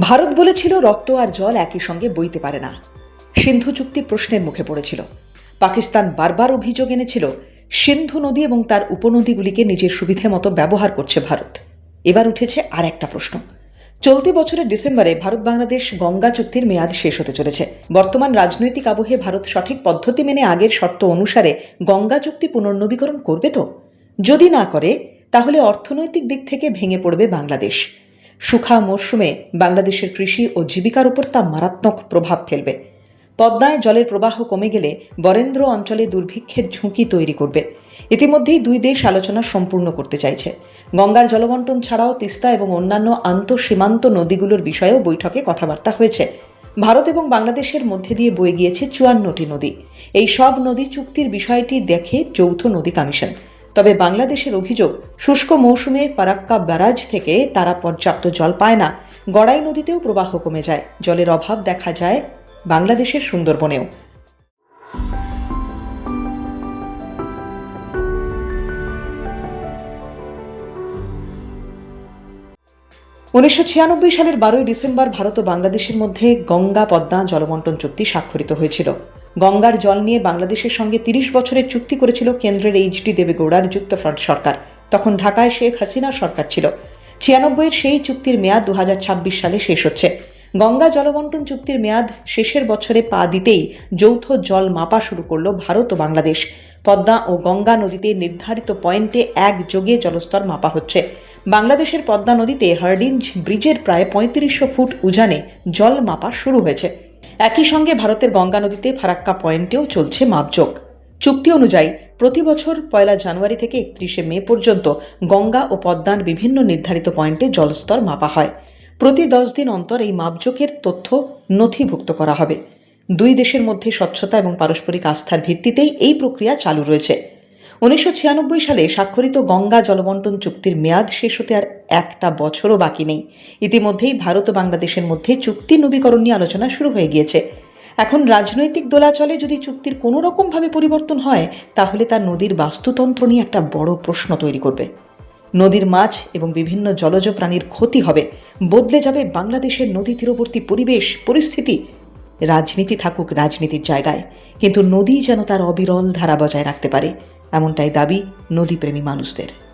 ভারত বলেছিল রক্ত আর জল একই সঙ্গে বইতে পারে না। সিন্ধু চুক্তি প্রশ্নের মুখে পড়েছিল। পাকিস্তান বারবার অভিযোগ এনেছিল, সিন্ধু নদী এবং তার উপনদীগুলিকে নিজের সুবিধে মতো ব্যবহার করছে ভারত। এবার উঠেছে আর একটা প্রশ্ন। চলতি বছরের ডিসেম্বরে ভারত বাংলাদেশ গঙ্গা চুক্তির মেয়াদ শেষ হতে চলেছে। বর্তমান রাজনৈতিক আবহে ভারত সঠিক পদ্ধতি মেনে আগের শর্ত অনুসারে গঙ্গা চুক্তি পুনর্নবীকরণ করবে তো? যদি না করে, তাহলে অর্থনৈতিক দিক থেকে ভেঙে পড়বে বাংলাদেশ। সুখা মরশুমে বাংলাদেশের কৃষি ও জীবিকার উপর তা মারাত্মক প্রভাব ফেলবে। পদ্মায় জলের প্রবাহ কমে গেলে বরেন্দ্র অঞ্চলে দুর্ভিক্ষের ঝুঁকি তৈরি করবে। ইতিমধ্যেই দুই দেশ আলোচনা সম্পূর্ণ করতে চাইছে। গঙ্গার জলবন্টন ছাড়াও তিস্তা এবং অন্যান্য আন্তঃসীমান্ত নদীগুলোর বিষয়েও বৈঠকে কথাবার্তা হয়েছে। ভারত এবং বাংলাদেশের মধ্যে দিয়ে বয়ে গিয়েছে চুয়ান্নটি নদী। এই সব নদী চুক্তির বিষয়টি দেখে যৌথ নদী কমিশন তবে বাংলাদেশের অভিযোগ, শুষ্ক মৌসুমে ফারাক্কা ব্যারাজ থেকে তারা পর্যাপ্ত জল পায় না। গড়াই নদীতেও প্রবাহ কমে যায়। জলের অভাব দেখা যায় বাংলাদেশের সুন্দরবনেও। উনিশশো ছিয়ানব্বই সালের বারোই ডিসেম্বর ভারত ও বাংলাদেশের মধ্যে গঙ্গা পদ্মা জলবন্টন চুক্তি স্বাক্ষরিত হয়েছিল। গঙ্গার জল নিয়ে বাংলাদেশের সঙ্গে তিরিশ বছরের চুক্তি করেছিল কেন্দ্রের এইচ এইচডি দেবেগৌড়ার যুক্তফ্রন্ট সরকার। তখন ঢাকায় শেখ হাসিনার সরকার ছিল। ছিয়ানব্বইয়ের সেই চুক্তির মেয়াদ দু হাজার ছাব্বিশ সালে শেষ হচ্ছে। গঙ্গা জলবন্টন চুক্তির মেয়াদ শেষের বছরে পা দিতেই যৌথ জল মাপা শুরু করল ভারত ও বাংলাদেশ। পদ্মা ও গঙ্গা নদীতে নির্ধারিত পয়েন্টে একযোগে জলস্তর মাপা হচ্ছে। বাংলাদেশের পদ্মা নদীতে হার্ডিঞ্জ ব্রিজের প্রায় পঁয়ত্রিশশো ফুট উজানে জল মাপা শুরু হয়েছে। একই সঙ্গে ভারতের গঙ্গা নদীতে ফারাক্কা পয়েন্টেও চলছে মাপযোগ চুক্তি অনুযায়ী, প্রতি বছর পয়লা জানুয়ারি থেকে একত্রিশে মে পর্যন্ত গঙ্গা ও পদ্মার বিভিন্ন নির্ধারিত পয়েন্টে জলস্তর মাপা হয়। প্রতি দশ দিন অন্তর এই মাপযোগের তথ্য নথিভুক্ত করা হবে। দুই দেশের মধ্যে স্বচ্ছতা এবং পারস্পরিক আস্থার ভিত্তিতেই এই প্রক্রিয়া চালু রয়েছে। উনিশশো ছিয়ানব্বই সালে স্বাক্ষরিত গঙ্গা জলবন্টন চুক্তির মেয়াদ শেষ হতে আর একটা বছরও বাকি নেই। ইতিমধ্যেই ভারত ও বাংলাদেশের মধ্যে চুক্তি নবীকরণ নিয়ে আলোচনা শুরু হয়ে গিয়েছে। এখন রাজনৈতিক দোলাচলে যদি চুক্তির কোনো রকমভাবে পরিবর্তন হয়, তাহলে তা নদীর বাস্তুতন্ত্র নিয়ে একটা বড় প্রশ্ন তৈরি করবে। নদীর মাছ এবং বিভিন্ন জলজ প্রাণীর ক্ষতি হবে। বদলে যাবে বাংলাদেশের নদী তীরবর্তী পরিবেশ, পরিস্থিতি। রাজনীতি থাকুক রাজনীতির জায়গায়, কিন্তু নদী যেন তার অবিরল ধারা বজায় রাখতে পারে। এমনটাই দাবি নদীপ্রেমী মানুষদের।